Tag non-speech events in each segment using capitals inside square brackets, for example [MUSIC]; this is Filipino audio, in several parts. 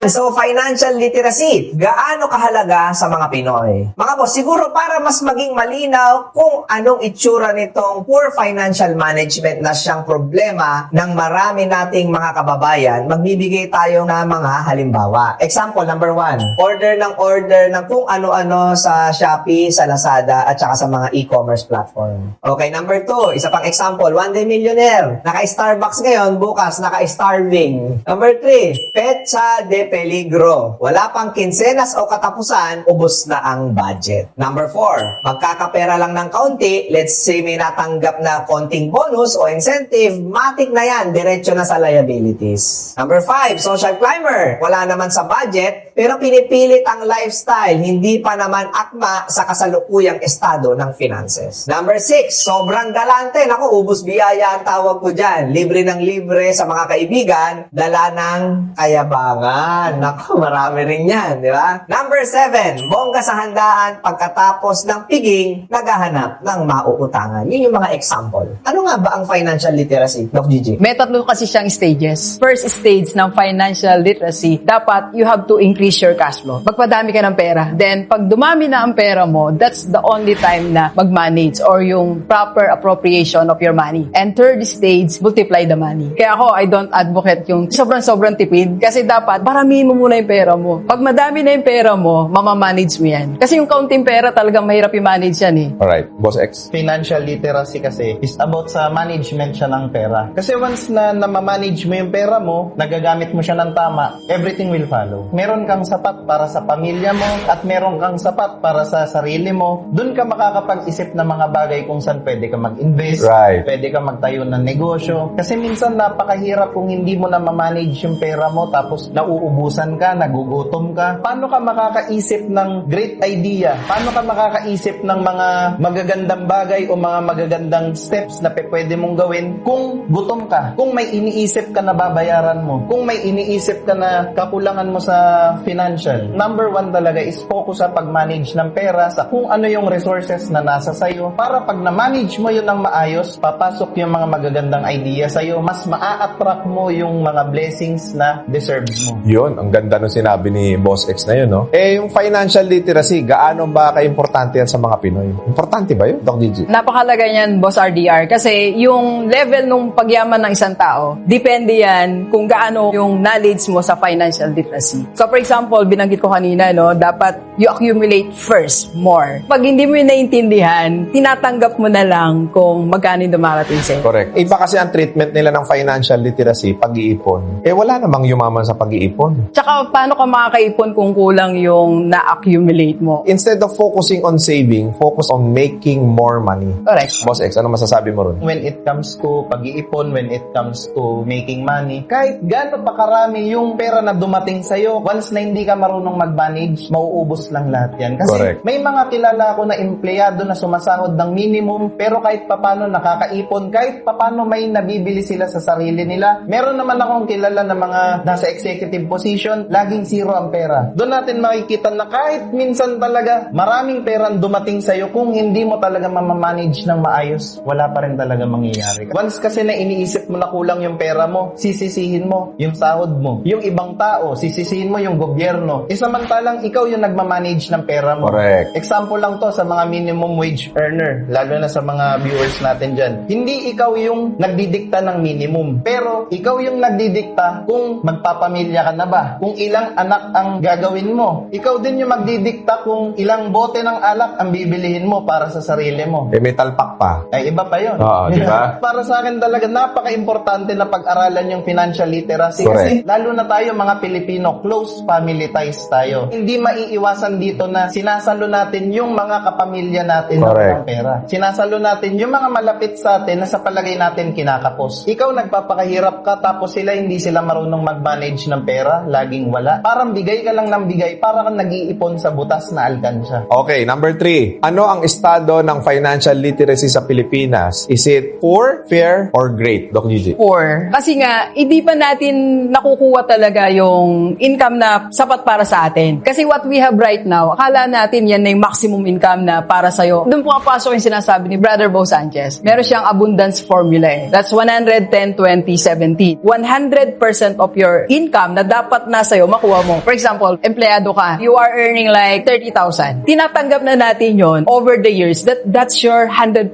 So, financial literacy, gaano kahalaga sa mga Pinoy? Mga boss, siguro para mas maging malinaw kung anong itsura nitong poor financial management na siyang problema ng marami nating mga kababayan, magbibigay tayo ng mga halimbawa. Example number one, order ng order ng kung ano-ano sa Shopee, sa Lazada, at saka sa mga e-commerce platform. Okay, number two, isa pang example, one day millionaire. Naka-Starbucks ngayon, bukas naka-starving. Number three, petsa de peligro. Wala pang kinsenas o katapusan, ubos na ang budget. Number four, magkakapera lang ng kaunti, let's say may natanggap na konting bonus o incentive, matik na yan, diretso na sa liabilities. Number five, social climber. Wala naman sa budget, pero pinipilit ang lifestyle, hindi pa naman akma sa kasalukuyang estado ng finances. Number six, sobrang galante. Naku, ubus biyaya ang tawag ko dyan. Libre ng libre sa mga kaibigan, dala ng kayabangan. Naku, [LAUGHS] marami rin yan, di ba? Number seven, bongga sa handaan pagkatapos ng piging, naghahanap ng mauutangan. Yun yung mga example. Ano nga ba ang financial literacy, Doc Gigi? May tatlo kasi siyang stages. First stage ng financial literacy, dapat you have to increase your cash flow. Magpadami ka ng pera. Then, pag dumami na ang pera mo, that's the only time na mag-manage or yung proper appropriation of your money. And third stage, multiply the money. Kaya ako, I don't advocate yung sobrang-sobrang tipid kasi dapat paramihin mo muna yung pera mo. Pag madami na yung pera mo, mamamanage mo yan. Kasi yung kaunting pera talagang mahirap i-manage yan eh. Alright, Boss X. Financial literacy kasi is about sa management siya ng pera. Kasi once na namamanage mo yung pera mo, nagagamit mo siya ng tama, everything will follow. Meron kang sapat para sa pamilya mo at meron kang sapat para sa sarili mo. Doon ka makakapag-isip ng mga bagay kung saan pwede ka mag-invest, Right. pwede ka magtayo ng negosyo. Kasi minsan napakahirap kung hindi mo na mamanage yung pera mo tapos nauubusan ka, nagugutom ka. Paano ka makakaisip ng great idea? Paano ka makakaisip ng mga magagandang bagay o mga magagandang steps na pwede mong gawin kung gutom ka? Kung may iniisip ka na babayaran mo? Kung may iniisip ka na kakulangan mo sa financial? Number one talaga is focus sa pag-manage ng pera sa kung ano yung resources na nasa sayo para pag na-manage mo yun ng maayos, papasok yung mga magagandang idea sa'yo, mas maa-attract mo yung mga blessings na deserve mo. Yun, ang ganda nung sinabi ni Boss X na yun, no? Eh, yung financial literacy, gaano ba ka-importante yan sa mga Pinoy? Importante ba yun, Doc Gigi? Napakalaga niyan, Boss RDR, kasi yung level ng pagyaman ng isang tao, depende yan kung gaano yung knowledge mo sa financial literacy. So for example, binanggit ko kanina, no, dapat you accumulate first, more. Pag hindi mo naiintindihan, tinatanggap mo na lang kung magkano yung dumarating sa'yo. Correct. Iba kasi ang treatment nila ng financial literacy, pag-iipon. Eh, wala namang yumaman sa pag-iipon. Tsaka paano ka makakaipon kung kulang yung na-accumulate mo? Instead of focusing on saving, focus on making more money. Correct. Boss X, ano masasabi mo ron? when it comes to pag-iipon, when it comes to making money, kahit gaano pa karami yung pera na dumating sa'yo, once na hindi ka marunong mag-manage, mauubos lang lahat yan. Kasi Correct. may mga kilala ko na empleyado na sumasahod ng minimum, pero kahit papano nakakaipon, kahit papano may nabibili sila sa sarili nila. Meron naman akong kilala na mga nasa executive position, laging zero ang pera. Doon natin makikita na kahit minsan talaga maraming pera ang dumating sa'yo, kung hindi mo talaga mamamanage ng maayos, wala pa rin talaga mangyayari. Once kasi na iniisip mo na kulang yung pera mo, sisisihin mo yung sahod mo. Yung ibang tao, sisisihin mo yung gobyerno. E samantalang ikaw yung nagmamanage ng pera mo. Correct. Example lang to sa mga minimum wage earner, lalo na sa mga viewers natin dyan. Hindi ikaw yung nagdidikta ng minimum, pero ikaw yung nagdidikta kung magpapamilya ka na ba, kung ilang anak ang gagawin mo. Ikaw din yung magdidikta kung ilang bote ng alak ang bibilihin mo para sa sarili mo. Eh, may talpak pa. Ay, iba pa yun. Oo, di ba? [LAUGHS] Para sa akin talaga, napaka-importante na pag-aralan yung financial literacy. Kasi Correct. lalo na tayo mga Pilipino, close family ties tayo. Hindi maiiwasan dito na sinasalo natin yung mga kapamilya natin Correct. ng pera. Sinasalo natin yung mga malapit sa atin na sa palagay natin kinakapos. Ikaw nagpapakahirap ka tapos sila hindi sila marunong mag-manage ng pera, laging wala. Parang bigay ka lang ng bigay, para kang nag-iipon sa butas na alkansya. Okay, number three. Ano ang estado ng financial literacy sa Pilipinas? Is it poor, fair, or great, Doc Gigi? Poor. Kasi nga, hindi pa natin nakukuha talaga yung income na sapat para sa atin. Kasi what we have right now, akala natin yan na yung maximum income na para sa'yo. Doon pumapasok yung sinasabi ni Brother Bo Sanchez. Meron siyang abundance formula eh. That's 110, 20, 70. 100% of your income na dapat na sa'yo makuha mo. For example, empleyado ka. You are earning like 30,000. Tinatanggap na natin yon over the years that that's your 100%.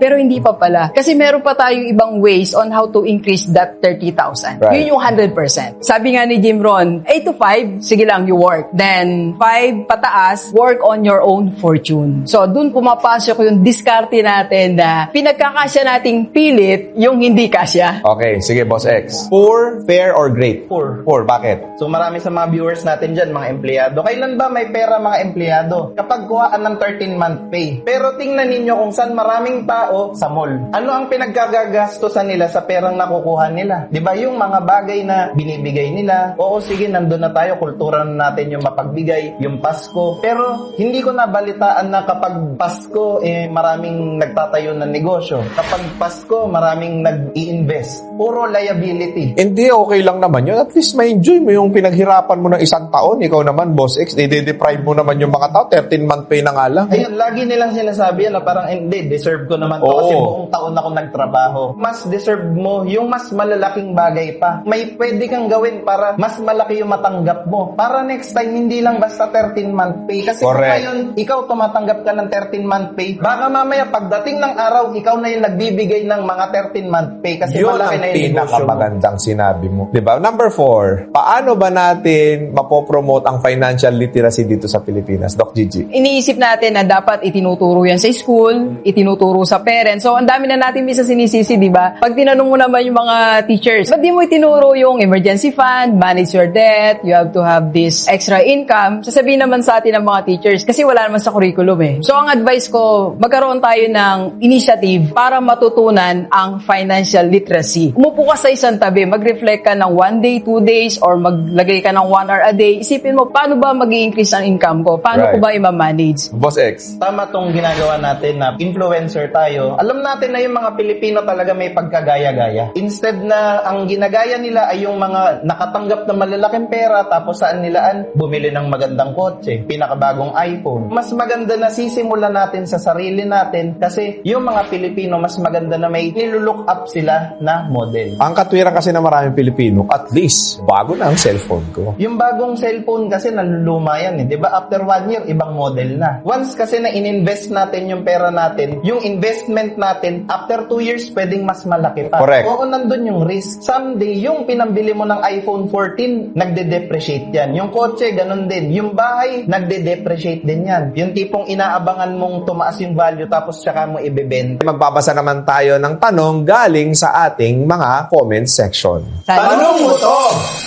Pero hindi pa pala. Kasi meron pa tayong ibang ways on how to increase that 30,000. Right. Yun yung 100%. Sabi nga ni Jim Ron, 8 to 5, sige lang, you work. Then, 5 pataas, work on your own fortune. So, dun pumapasok yung diskarte natin na pinagkakasya nating pilit yung hindi kasya. Okay, sige, Boss X. Poor, fair, or great? Poor. Poor, bakit? So marami sa mga viewers natin dyan, mga empleyado. Kailan ba may pera mga empleyado? Kapag kuhaan ng 13-month pay. Pero tingnan ninyo kung saan maraming tao sa mall. Ano ang pinaggagastusan nila sa perang nakukuha nila? Di ba yung mga bagay na binibigay nila? Oo, sige, nandun na tayo. Kultura na natin yung mapagbigay, yung Pasko. Pero hindi ko nabalitaan na kapag Pasko, eh, maraming nagtatayo ng negosyo. Kapag Pasko, maraming nag-i-invest. Puro liability. Hindi, okay lang naman yun. At least may enjoy mo yung pinaghirapan mo ng isang taon. Ikaw naman, Boss X, i-deprive mo naman yung mga tao. 13-month pay na nga lang. Ayun, lagi nilang sinasabi yan na parang hindi, deserve ko naman to Oo. kasi buong taon ako nagtrabaho. Mas deserve mo yung mas malalaking bagay pa. May pwede kang gawin para mas malaki yung matanggap mo. Para next time, hindi lang basta 13-month pay. Kasi kung Correct. ngayon, ikaw tumatanggap ka ng 13-month pay, baka mamaya pagdating ng araw, ikaw na yung nagbibigay ng mga 13-month pay kasi Yun malaki ang na yung negosyo mo. pinakamagandang sinabi mo. 'Di ba? Number four, paano ba natin mapopromote ang financial literacy dito sa Pilipinas? Doc Gigi. iniisip natin na dapat itinuturo yan sa school, itinuturo sa parents. So, ang dami na natin minsan sinisisi, di ba? Pag tinanong mo naman yung mga teachers, ba't di mo itinuro yung emergency fund, manage your debt, you have to have this extra income? Sasabihin naman sa atin ng mga teachers, kasi wala naman sa curriculum eh. So, ang advice ko, magkaroon tayo ng initiative para matutunan ang financial literacy. Umupo ka sa isang tabi, mag-reflect ka ng one day, two days, or maglagay ka ng one hour a day. Isipin mo, paano ba mag increase ang income ko? Paano ko Right. ba i-manage? Boss X. Tama tong ginagawa natin na influencer tayo. Alam natin na yung mga Pilipino talaga may pagkagaya-gaya. Instead na ang ginagaya nila ay yung mga nakatanggap na malalaking pera tapos saan nilaan bumili ng magandang kotse, pinakabagong iPhone. Mas maganda na sisimulan natin sa sarili natin kasi yung mga Pilipino mas maganda na may nilulook up sila na model. Ang katwiran kasi ng maraming Pilipino, at least, bago na ang cellphone ko. Yung bagong cellphone kasi naluluma yan eh. Di ba? After one year, ibang model na. Once kasi na ininvest natin yung pera natin, yung investment natin, after two years, pwedeng mas malaki pa. Correct. Oo, nandun yung risk. Someday, yung pinambili mo ng iPhone 14, nagde-depreciate yan. Yung kotse, ganun din. Yung bahay, nagde-depreciate din yan. Yung tipong inaabangan mong tumaas yung value tapos tsaka mo ibebenta. Magbabasa naman tayo ng tanong galing sa ating mga comment section. Tanong mo to!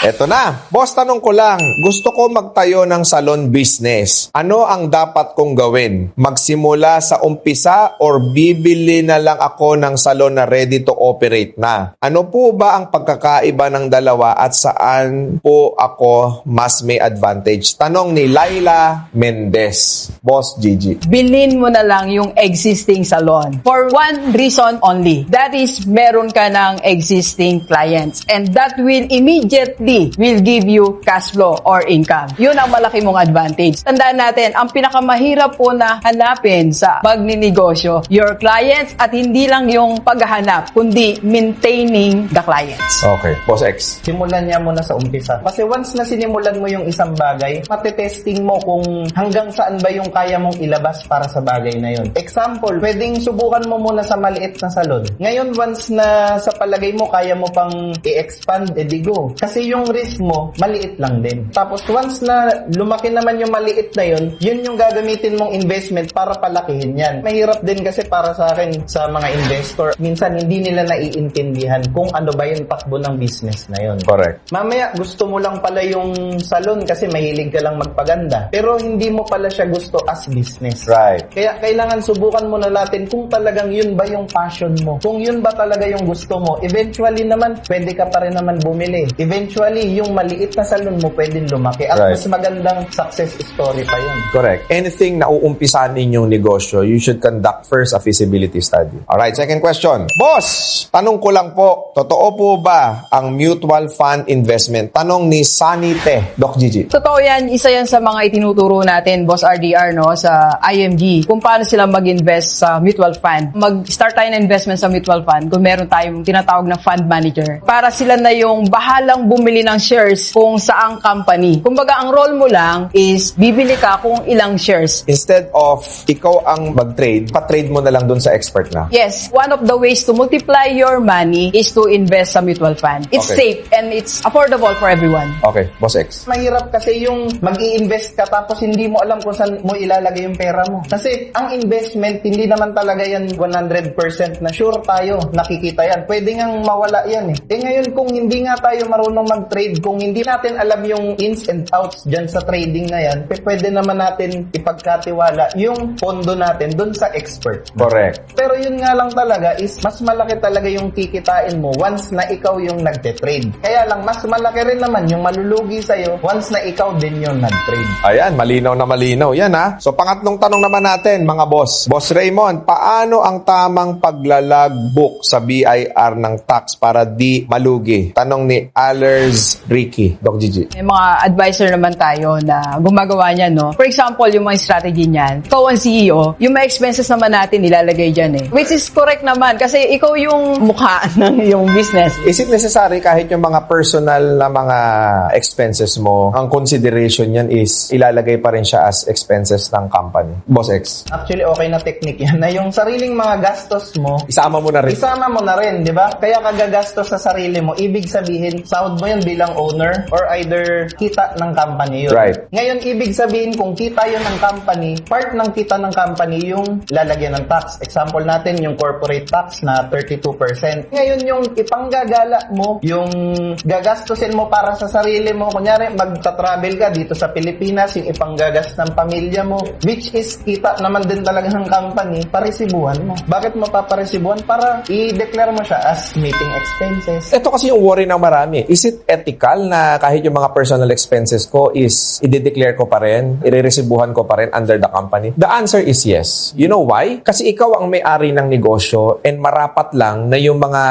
Eto na. Boss, tanong ko lang. Gusto ko magtayo ng salon business. Ano ang dapat kong gawin? Magsimula sa umpisa or bibili na lang ako ng salon na ready to operate na? Ano po ba ang pagkakaiba ng dalawa at saan po ako mas may advantage? Tanong ni Laila Mendez. Boss Gigi. bilhin mo na lang yung existing salon. For one reason only. That is, meron ka ng existing clients. And that will immediately will give you cash flow or income. Yun ang malaki mong advantage. Tandaan natin, ang pinakamahirap po na hanapin sa magninegosyo, your clients at hindi lang yung paghahanap, kundi maintaining the clients. Okay. Boss X. simulan niya muna sa umpisa. Kasi once na sinimulan mo yung isang bagay, matetesting mo kung hanggang saan ba yung kaya mong ilabas para sa bagay na yun. Example, pwedeng subukan mo muna sa maliit na salon. Ngayon, once na sa palagay mo, kaya mo pang i-expand, edi go. Kasi yung risk mo, maliit lang din. Tapos once na lumaki naman yung maliit na yun, yun yung gagamitin mong investment para palakihin yan. Mahirap din kasi para sa akin, sa mga investor, minsan hindi nila naiintindihan kung ano ba yung takbo ng business na yun. Correct. Mamaya, gusto mo lang pala yung salon kasi mahilig ka lang magpaganda. Pero hindi mo pala siya gusto as business. Right. Kaya kailangan subukan muna natin kung talagang yun ba yung passion mo. Kung yun ba talaga yung gusto mo. Eventually naman, pwede ka pa rin naman bumili. Eventually, eventually, yung maliit na salon mo pwedeng lumaki at Right. mas magandang success story pa yun. Correct. Anything na uumpisahan ninyong negosyo, you should conduct first a feasibility study. Alright, second question. Boss, tanong ko lang po, totoo po ba ang mutual fund investment? Tanong ni Sunny Te, Doc Gigi. Totoo yan, isa yan sa mga itinuturo natin, Boss RDR, no, sa IMG, kung paano sila mag-invest sa mutual fund. Mag-start tayo ng investment sa mutual fund kung meron tayong tinatawag na fund manager. Para sila na yung bahalang bumili ng shares kung saang company. Kumbaga, ang role mo lang is bibili ka kung ilang shares. Instead of ikaw ang mag-trade, pa-trade mo na lang dun sa expert na. Yes, one of the ways to multiply your money is to invest sa mutual fund. It's Okay. safe and it's affordable for everyone. Okay, Boss X. Mahirap kasi yung mag invest ka tapos hindi mo alam kung saan mo ilalagay yung pera mo. Kasi ang investment, hindi naman talaga yan 100% na sure tayo, nakikita yan. Pwede ngang mawala yan eh. Eh ngayon kung hindi nga tayo marunong mag-trade, kung hindi natin alam yung ins and outs dyan sa trading na yan, pwede naman natin ipagkatiwala yung pondo natin dun sa expert. Correct. Pero yun nga lang talaga is mas malaki talaga yung kikitain mo once na ikaw yung nagte-trade. Kaya lang mas malaki rin naman yung malulugi sa'yo once na ikaw din yung nag-trade. Ayan, malinaw na malinaw. Yan ha. So, pangatlong tanong naman natin, mga boss. Boss Raymond, paano ang tamang paglalagbook sa BIR ng tax para di malugi? Tanong ni Allers Ricky. Doc Gigi. May mga advisor naman tayo na gumagawa niyan, no? For example, yung mga strategy niyan. Ikaw ang CEO, yung mga expenses naman natin nilalagay dyan eh. Which is correct naman kasi ikaw yung mukha [LAUGHS] ng yung business. Is it necessary kahit yung mga personal na mga expenses mo, ang consideration yan is ilalagay pa rin siya as expenses ng company? Boss X. Actually, okay na technique yan na yung sariling mga gastos mo, Isama mo na rin. Isama mo na rin, di ba? Kaya kagagastos sa sarili mo, ibig sabihin, sahod mo yun bilang owner or either kita ng company yun. Right. Ngayon, ibig sabihin, kung kita yun ng company, part ng kita ng company yung lalagyan ng tax. Example natin, yung corporate tax na 32%. Ngayon, yung ipanggagala mo, yung gagastusin mo para sa sarili mo, kunyari, magta-travel ka dito sa Pilipinas, yung ipanggagas ng pamilya mo, which is kita naman din talaga ng company, paresibuhan mo. Bakit mo paparesibuhan? Para i-declare mo siya as meeting expenses. Ito kasi yung worry ng marami. Is it ethical na kahit yung mga personal expenses ko is i-declare ko pa rin, iriresibuhan ko pa rin under the company? The answer is yes. You know why? Kasi ikaw ang may-ari ng negosyo and marapat lang na yung mga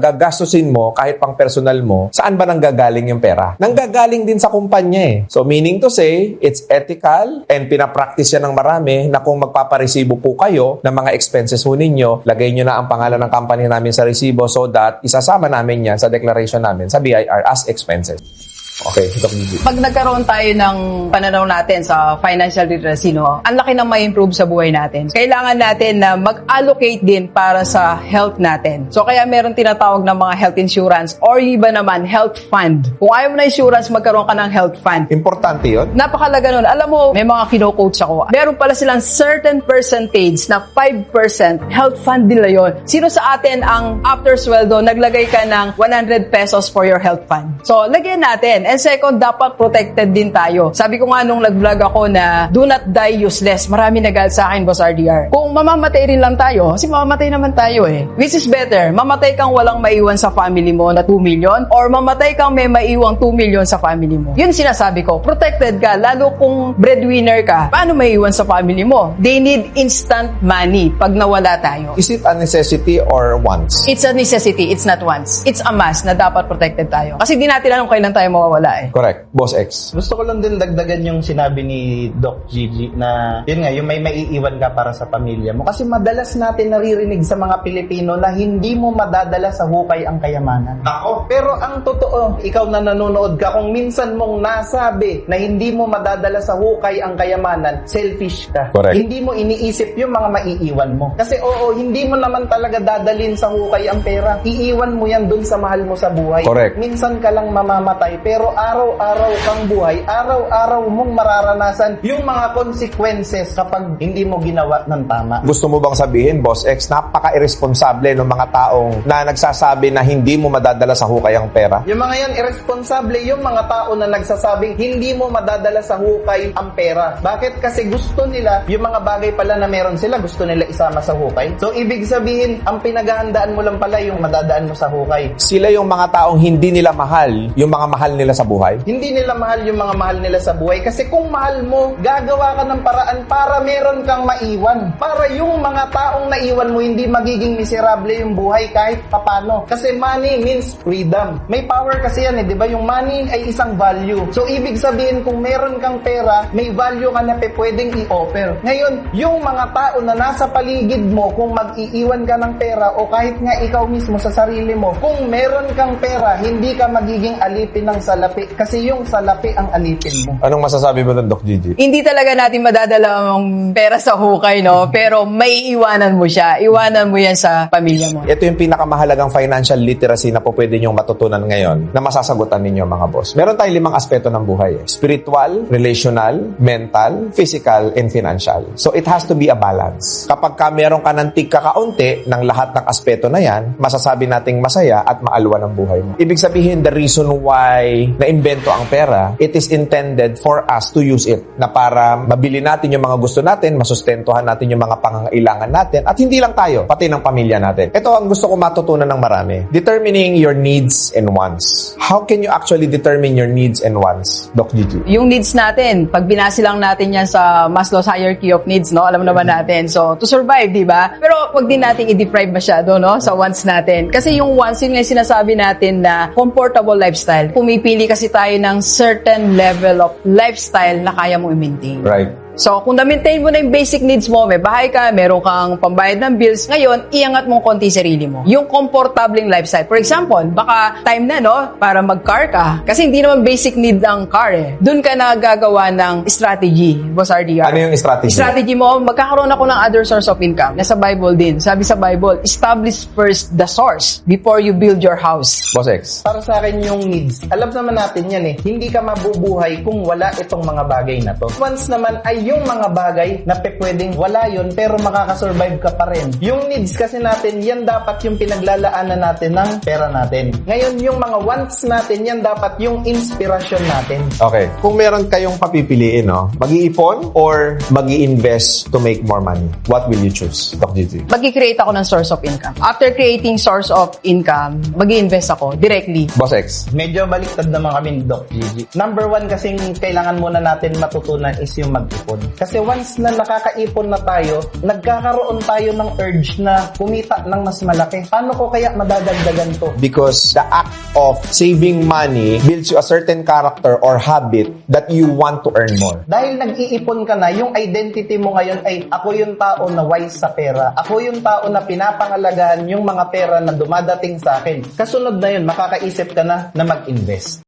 gagastusin mo kahit pang personal mo, saan ba nanggagaling yung pera? Nanggagaling din sa kumpanya eh. So meaning to say, it's ethical and pinapractice yan ng marami na kung magpaparesibo po kayo ng mga expenses ho ninyo, lagay nyo na ang pangalan ng company namin sa resibo so that isasama namin yan sa declaration namin sa BIR as expenses. Okay, Doc Gigi. Pag nagkaroon tayo ng pananaw natin sa financial literacy, no, ang laki na may improve sa buhay natin. Kailangan natin na mag-allocate din para sa health natin. So kaya meron tinatawag na mga health insurance or iba naman health fund. Kung ayaw mo na insurance, magkaroon ka ng health fund. Importante yun. Napakalaga nun. Alam mo, may mga kino-coach ako. Meron pala silang certain percentage na 5% health fund nila yon. Sino sa atin ang after sweldo, naglagay ka ng 100 pesos for your health fund? So, lagyan natin. And second, dapat protected din tayo. Sabi ko nga nung nag-vlog ako na do not die useless. Marami nagal sa akin, Boss RDR. Kung mamamatay rin lang tayo, kasi mamamatay naman tayo eh. Which is better? Mamatay kang walang maiwan sa family mo na 2 million or mamatay kang may maiwang 2 million sa family mo. Yun sinasabi ko. Protected ka, lalo kung breadwinner ka. Paano maiwan sa family mo? They need instant money pag nawala tayo. Is it a necessity or wants? It's a necessity, it's not wants. It's a must na dapat protected tayo. Kasi di natin alam kailan tayo mawawala eh. Correct. Boss X. Gusto ko lang din dagdagan yung sinabi ni Doc Gigi na yun nga, yung may maiiwan ka para sa pamilya mo. Kasi madalas natin naririnig sa mga Pilipino na hindi mo madadala sa hukay ang kayamanan. Ako. Pero ang totoo, ikaw na nanonood ka, kung minsan mong nasabi na hindi mo madadala sa hukay ang kayamanan, selfish ka. Correct. Hindi mo iniisip yung mga maiiwan mo. Kasi oo, hindi mo naman talaga dadalin sa hukay ang pera. Iiwan mo yan dun sa mahal mo sa buhay. Correct. Minsan ka lang mamamatay, pero Pero araw-araw kang buhay, araw-araw mong mararanasan yung mga consequences kapag hindi mo ginawa ng tama. Gusto mo bang sabihin, Boss X, napaka-irresponsable ng mga taong na nagsasabi na hindi mo madadala sa hukay ang pera? Yung mga yan, irresponsable yung mga tao na nagsasabing hindi mo madadala sa hukay ang pera. Bakit? Kasi gusto nila, yung mga bagay pala na meron sila, gusto nila isama sa hukay. So, ibig sabihin, ang pinaghahandaan mo lang pala yung madadaan mo sa hukay. Sila yung mga taong hindi nila mahal yung mga mahal nila sa buhay? Hindi nila mahal yung mga mahal nila sa buhay kasi kung mahal mo, gagawa ka ng paraan para meron kang maiwan. Para yung mga taong naiwan mo hindi magiging miserable yung buhay kahit papano. Kasi money means freedom. May power kasi yan eh, di ba? Yung money ay isang value. So ibig sabihin kung meron kang pera, may value ka na pwedeng i-offer. Ngayon, yung mga tao na nasa paligid mo, kung mag-iiwan ka ng pera o kahit nga ikaw mismo sa sarili mo, kung meron kang pera, hindi ka magiging alipin ng salapi kasi yung salapi ang alipin mo. Anong masasabi mo doon, Doc Gigi? Hindi talaga natin madadala ang pera sa hukay, no? [LAUGHS] Pero may iwanan mo siya. Iwanan mo yan sa pamilya mo. Ito yung pinakamahalagang financial literacy na po pwede niyong matutunan ngayon na masasagutan ninyo mga boss. Meron tayong limang aspeto ng buhay. eh. Spiritual, relational, mental, physical, and financial. So it has to be a balance. Kapag ka meron ka ng tigkakaunti ng lahat ng aspeto na yan, masasabi nating masaya at maalwa ng buhay mo. Ibig sabihin, the reason why na-invento ang pera, it is intended for us to use it na para mabili natin yung mga gusto natin, masustentuhan natin yung mga pangangailangan natin, at hindi lang tayo, pati ng pamilya natin. Ito ang gusto ko matutunan ng marami. Determining your needs and wants. How can you actually determine your needs and wants, Doc Gigi? Yung needs natin, pag binasi lang natin yan sa Maslow's hierarchy of needs, no? Alam naman natin. So, to survive, di ba? Pero wag din natin i-deprive masyado, no? Sa wants natin. Kasi yung wants, yun yung sinasabi natin na comfortable lifestyle. Pumipili kasi tayo ng certain level of lifestyle na kaya mo i-maintain. Right. So, kung na-maintain mo na yung basic needs mo, may bahay ka, meron kang pambayad ng bills, ngayon, iangat mo konti sarili mo. Yung comfortabling lifestyle. For example, baka time na, no, para mag-car ka. Kasi hindi naman basic need ang car eh. Doon ka na gagawa ng strategy, Boss RDR. Ano yung strategy? Strategy mo, magkakaroon ako ng other source of income. Nasa Bible din. Sabi sa Bible, establish first the source before you build your house. Boss X. Para sa akin yung needs, alam naman natin yan eh, hindi ka mabubuhay kung wala itong mga bagay na to. Once naman ay yung mga bagay na pe pwedeng wala yun pero makakasurvive ka pa rin. Yung needs kasi natin, yan dapat yung pinaglalaanan natin ng pera natin. Ngayon yung mga wants natin, yan dapat yung inspirasyon natin. Okay. Kung meron kayong papipiliin, no, mag-iipon or mag invest to make more money? What will you choose, Doc Gigi? Mag-create ako ng source of income. After creating source of income, mag invest ako directly Boss X. Medyo baliktad naman kami ni Doc Gigi. Number one kasing kailangan muna natin matutunan is yung mag-ipon. Kasi once na nakakaipon na tayo, nagkakaroon tayo ng urge na kumita ng mas malaki. Paano ko kaya madadagdagan to? Because the act of saving money builds you a certain character or habit that you want to earn more. Dahil nag-iipon ka na, yung identity mo ngayon ay ako yung tao na wise sa pera. Ako yung tao na pinapangalagahan yung mga pera na dumadating sa akin. Kasunod na yun, makakaisip ka na na mag-invest.